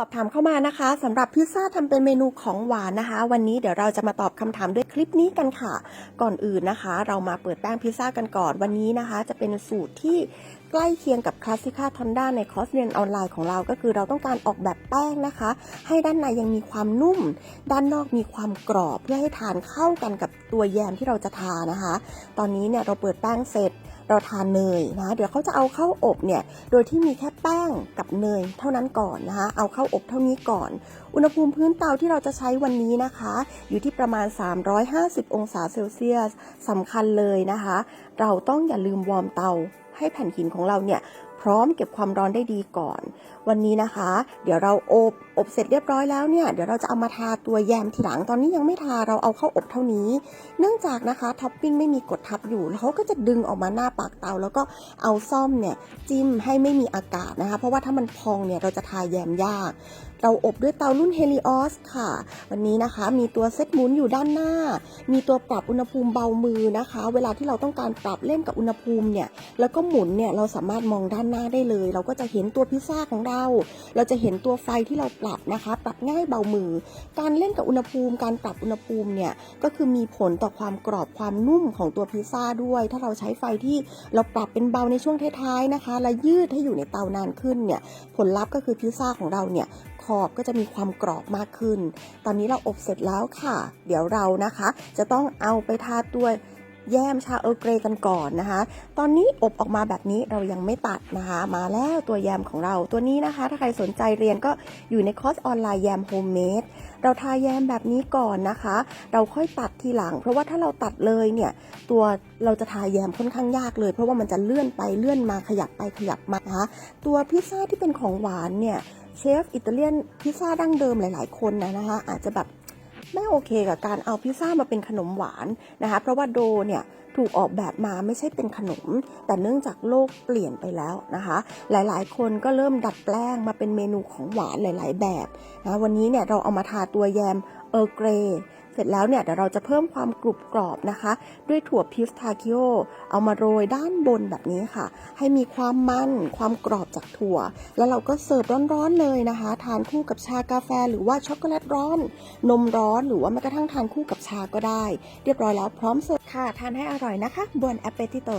สอบถามเข้ามานะคะสำหรับพิซซ่าทำเป็นเมนูของหวานนะคะ วันนี้เดี๋ยวเราจะมาตอบคำถามด้วยคลิปนี้กันค่ะ ก่อนอื่นนะคะ เรามาเปิดแป้งพิซซ่ากันก่อนวันนี้นะคะ จะเป็นสูตรที่ใกล้เคียงกับคลาสสิก้าทอนด้าในคอร์สเรียนออนไลน์ของเรา ก็คือเราต้องการออกแบบแป้งนะคะ ให้ด้านในยังมีความนุ่ม ด้านนอกมีความกรอบเพื่อให้ทานเข้ากันกับตัวแยมที่เราจะทานะคะ ตอนนี้เนี่ยเราเปิดแป้งเสร็จ เราทานเนยนะเดี๋ยวเขาจะเอาเข้าอบเนี่ยโดยที่มีแค่แป้งกับเนยเท่านั้นก่อนนะคะเอาเข้าอบเท่านี้ก่อน อุณหภูมิพื้นเตาที่เราจะใช้วันนี้นะคะ อยู่ที่ประมาณ 350 องศาเซลเซียสสำคัญเลยนะคะ เราต้องอย่าลืมวอร์มเตา ให้แผ่นหินของเราเนี่ยพร้อมเก็บความร้อนได้ดีก่อน วันนี้นะคะ เดี๋ยวเราอบอบเสร็จเรียบร้อยแล้วเนี่ยเดี๋ยวเราจะเอามาทาตัวแยมทีหลังตอนนี้ยังไม่ทาเราเอาเข้าอบเท่านี้ เนื่องจากนะคะท็อปปิ้งไม่มีกดทับอยู่แล้วเขาก็จะดึงออกมาหน้าปากเตา แล้วก็เอาซ่อมเนี่ยจิ้มให้ไม่มีอากาศนะคะ เพราะว่าถ้ามันพองเนี่ยเราจะทาแยมยาก เราอบด้วยเตารุ่น Helios ค่ะ วันนี้นะคะมีตัวเซตหมุนอยู่ด้านหน้า มีตัวปรับอุณหภูมิเบามือนะคะ เวลาที่เราต้องการปรับเล่นกับอุณหภูมิเนี่ยแล้วก็หมุนเนี่ยเราสามารถมองด้านหน้าได้เลย เราก็จะเห็นตัวพิซซ่าของเรา เราจะเห็นตัวไฟที่เราปรับนะคะ ปรับง่ายเบามือ การเล่นกับอุณหภูมิ การปรับอุณหภูมิเนี่ยก็คือมีผลต่อความกรอบความนุ่มของตัวพิซซ่าด้วย ถ้าเราใช้ไฟที่เราปรับเป็นเบาในช่วงท้ายๆนะคะ และยืดให้อยู่ในเตานานขึ้นเนี่ยผลลัพธ์ก็คือพิซซ่าของเราเนี่ยขอบก็จะมีความกรอบมากขึ้น ตอนนี้เราอบเสร็จแล้วค่ะ เดี๋ยวเรานะคะ จะต้องเอาไปทาตัว แยมชาเออร์เกรกันก่อนนะคะ ตอนนี้อบออกมาแบบนี้เรายังไม่ตัดนะคะ มาแล้วตัวแยมของเราตัวนี้นะคะ ถ้าใครสนใจเรียนก็อยู่ในคอร์สออนไลน์แยมโฮมเมดเราทาแยมแบบนี้ก่อนนะคะ เราค่อยตัดทีหลัง เพราะว่าถ้าเราตัดเลยเนี่ยตัวเราจะทาแยมค่อนข้างยากเลย เพราะว่ามันจะเลื่อนไปเลื่อนมาขยับไปขยับมานะคะตัวพิซซ่าที่เป็นของหวานเนี่ยเชฟอิตาเลียนพิซซ่าดั้งเดิมหลาย ๆ คนนะนะคะอาจจะแบบ ไม่โอเคกับการเอาพิซซ่ามาเป็นขนมหวานนะคะเพราะว่าโดเนี่ยถูกออกแบบมาไม่ใช่เป็นขนม แต่เนื่องจากโลกเปลี่ยนไปแล้วนะคะ หลายๆ คนก็เริ่มดัดแปลงมาเป็นเมนูของหวานหลาย ๆ แบบนะวันนี้เนี่ยเราเอามาทาตัวแยมเออร์เกรเสร็จแล้วเนี่ยเดี๋ยวเราจะเพิ่มความกรุบกรอบนะคะ ด้วยถั่วพิสทาคิโอเอามาโรยด้านบนแบบนี้ค่ะ ให้มีความมันความกรอบจากถั่ว แล้วเราก็เสิร์ฟร้อนๆเลยนะคะ ทานคู่กับชากาแฟ หรือว่าช็อกโกแลตร้อน นมร้อนหรือว่าแม้กระทั่งทานคู่กับชาก็ได้ เรียบร้อยแล้วพร้อมเสิร์ฟค่ะ ทานให้อร่อยนะคะบนแอปเปติโต